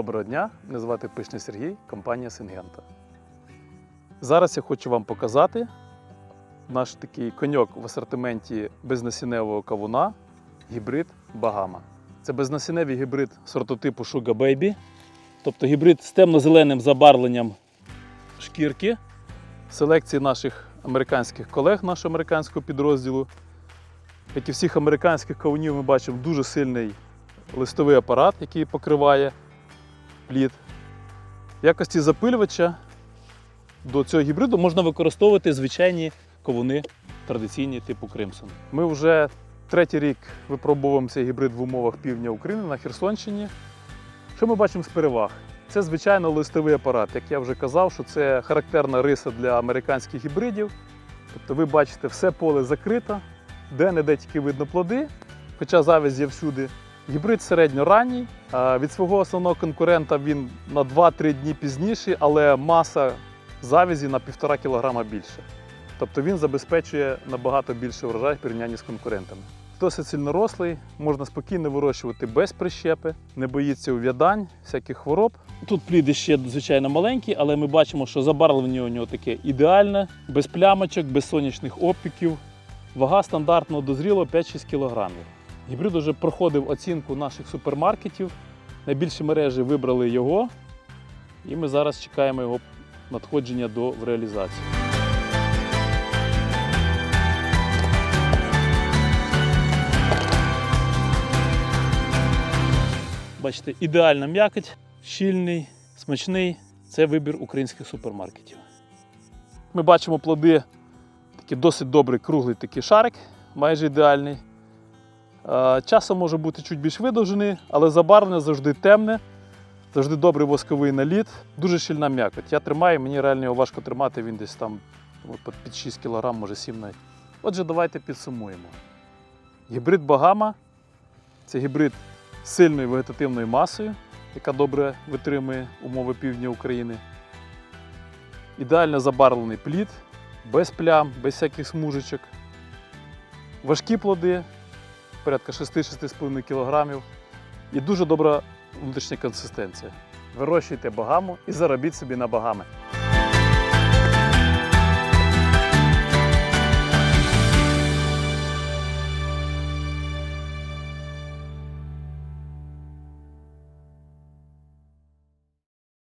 Доброго дня, мене звати Пишний Сергій, компанія Сингента. Зараз я хочу вам показати наш такий коньок в асортименті безнасінневого кавуна гібрид Багама. Це безнасінневий гібрид сортотипу Sugar Baby, тобто гібрид з темно-зеленим забарвленням шкірки. Селекції наших американських колег, нашого американського підрозділу. Як і всіх американських кавунів, ми бачимо дуже сильний листовий апарат, який покриває плід. В якості запилювача до цього гібриду можна використовувати звичайні ковуни традиційні типу Кримсон. Ми вже третій рік випробовуємо цей гібрид в умовах півдня України на Херсонщині. Що ми бачимо з переваг? Це звичайно листовий апарат. Як я вже казав, що це характерна риса для американських гібридів. Тобто ви бачите, все поле закрито, де-не-де тільки видно плоди, хоча завязь є всюди. Гібрид середньоранній. Від свого основного конкурента він на 2-3 дні пізніший, але маса завязі на 1,5 кг більше. Тобто він забезпечує набагато більше врожай в порівнянні з конкурентами. Досить сильнорослий, можна спокійно вирощувати без прищепи, не боїться ув'ядань, всяких хвороб. Тут плід ще звичайно маленький, але ми бачимо, що забарвлення у нього таке ідеальне, без плямочок, без сонячних опіків. Вага стандартного дозріло 5-6 кг. Гібрид вже проходив оцінку наших супермаркетів. Найбільші мережі вибрали його, і ми зараз чекаємо його надходження до в реалізацію. Бачите, ідеальна м'якоть, щільний, смачний. Це вибір українських супермаркетів. Ми бачимо плоди, такий досить добрий круглий такий шарик, майже ідеальний. Е, Часом може бути чуть більш видовжений, але забарвлення завжди темне, завжди добрий восковий наліт, дуже щільна м'якоть. Я тримаю, мені реально його важко тримати, він десь там під 6 кг, може 7 навіть. Отже, давайте підсумуємо. Гібрид Багама це гібрид з сильною вегетативною масою, яка добре витримує умови півдня України. Ідеально забарвлений плід, без плям, без всяких смужечок. Важкі плоди, порядка 6-6,5 кг. І дуже добра внутрішня консистенція. Вирощуйте багаму і заробіть собі на багами.